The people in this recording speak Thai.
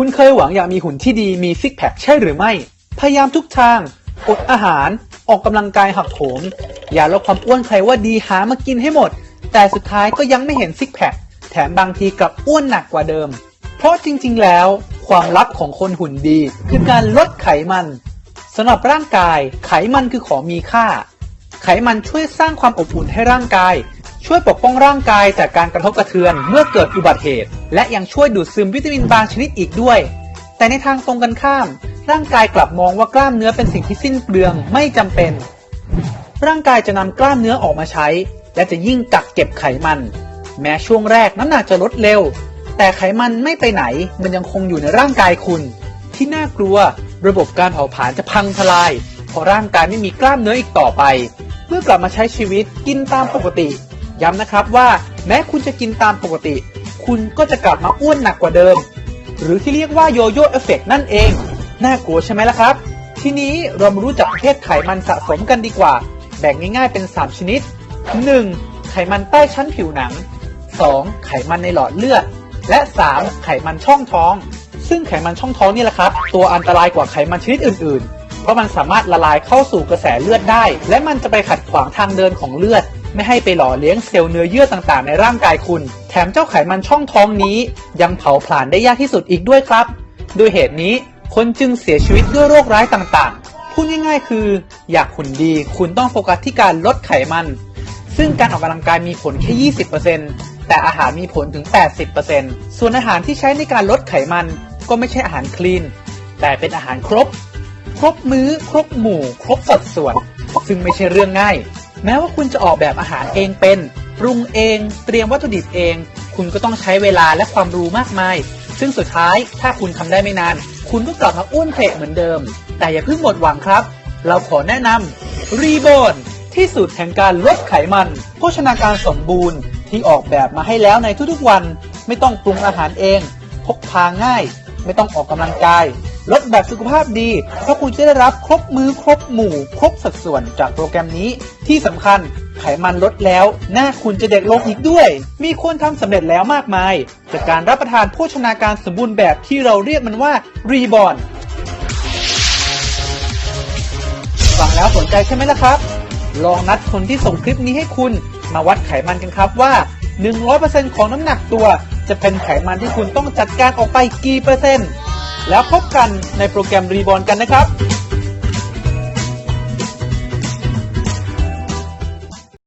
คุณเคยหวังอยากมีหุ่นที่ดีมีซิกแพคใช่หรือไม่ พยายามทุกทาง อดอาหาร ออกกำลังกายหักโหม อย่าลดความอ้วนใครว่าดีหามากินให้หมด แต่สุดท้ายก็ยังไม่เห็นซิกแพค แถมบางทีกลับอ้วนหนักกว่าเดิม เพราะจริงๆ แล้ว ความลับของคนหุ่นดี คือการลดไขมันสำหรับร่างกาย ไขมันคือของมีค่า ไขมันช่วยสร้างความอบอุ่นให้ร่างกาย ช่วยปกป้องร่างกายจากการกระทบกระเทือนเมื่อเกิดอุบัติเหตุ และยังช่วยดูดซึมวิตามินบางชนิดอีกด้วย แต่ในทางตรงกันข้าม ร่างกายกลับมองว่ากล้ามเนื้อเป็นสิ่งที่สิ้นเปลืองไม่จำเป็น ร่างกายจะนำกล้ามเนื้อออกมาใช้ และจะยิ่งกักเก็บไขมัน แม้ช่วงแรกน้ำหนักจะลดเร็ว แต่ไขมันไม่ไปไหนมันยังคงอยู่ในร่างกายคุณ ที่น่ากลัว ระบบการเผาผลาญจะพังทลายเพราะร่างกายไม่มีกล้ามเนื้ออีกต่อไป เมื่อกลับมาใช้ชีวิตกินตามปกติ ย้ำนะครับว่าแม้คุณจะกินตามปกติ คุณก็จะกลับมาอ้วนหนักกว่าเดิม หรือที่เรียกว่าโยโย่เอฟเฟกนั่นเอง น่ากลัวใช่ไหมล่ะครับ ทีนี้เรามารู้จักประเภทไขมันสะสมกันดีกว่า แบ่งง่ายๆเป็น 3 ชนิด 1. ไขมันใต้ชั้นผิวหนัง 2. ไขมันในหลอดเลือด และ 3. ไขมันช่องท้อง ซึ่งไขมันช่องท้องนี่แหละครับ ตัวอันตรายกว่าไขมันชนิดอื่น ๆ เพราะมันสามารถละลายเข้าสู่กระแสเลือดได้ และมันจะไปขัดขวางทางเดินของเลือด ไม่ให้ไปหล่อเลี้ยงเซลล์เนื้อเยื่อต่างๆ ในร่างกายคุณ แถมเจ้าไขมันช่องท้องนี้ ยังเผาผลาญได้ยากที่สุดอีกด้วยครับ ด้วยเหตุนี้คนจึงเสียชีวิตด้วยโรคร้ายต่างๆ พูดง่ายๆ คือ อยากหุ่นดีคุณต้องโฟกัสที่การลดไขมัน ซึ่งการออกกำลังกายมีผลแค่ 20%แต่อาหารมีผลถึง 80%ส่วนอาหารที่ใช้ในการลดไขมันก็ไม่ใช่อาหารคลีน แต่เป็นอาหารครบ ครบมื้อ ครบหมู่ ครบสัดส่วน ซึ่งไม่ใช่เรื่องง่าย แม้ว่าคุณจะออกแบบอาหารเองเป็น ปรุงเอง เตรียมวัตถุดิบเอง คุณก็ต้องใช้เวลาและความรู้มากมาย ซึ่งสุดท้ายถ้าคุณทำได้ไม่นาน คุณก็กลับมาอ้วนเพลเหมือนเดิม แต่อย่าเพิ่งหมดหวังครับ เราขอแนะนำรีโบนที่สุดแห่งการลดไขมัน โภชนาการสมบูรณ์ที่ออกแบบมาให้แล้วในทุกๆวัน ไม่ต้องปรุงอาหารเอง พกพาง่าย ไม่ต้องออกกำลังกาย ลดแบบสุขภาพดี เพราะคุณจะได้รับครบมือครบหมู่ ครบสัดส่วนจากโปรแกรมนี้ที่สำคัญไขมันลดแล้ว หน้าคุณจะเด็กลงอีกด้วย มีคนทำสำเร็จแล้วมากมาย จากการรับประทานโภชนาการสมบูรณ์แบบที่เราเรียกมันว่ารีบอนฟังแล้วสนใจใช่ไหมล่ะครับ ลองนัดคนที่ส่งคลิปนี้ให้คุณมาวัดไขมันกันครับว่า 100%ของน้ำหนักตัว จะเป็นไขมันที่คุณต้องจัดการออกไปกี่เปอร์เซ็นต์ แล้วพบกันในโปรแกรมรีบอลกันนะครับ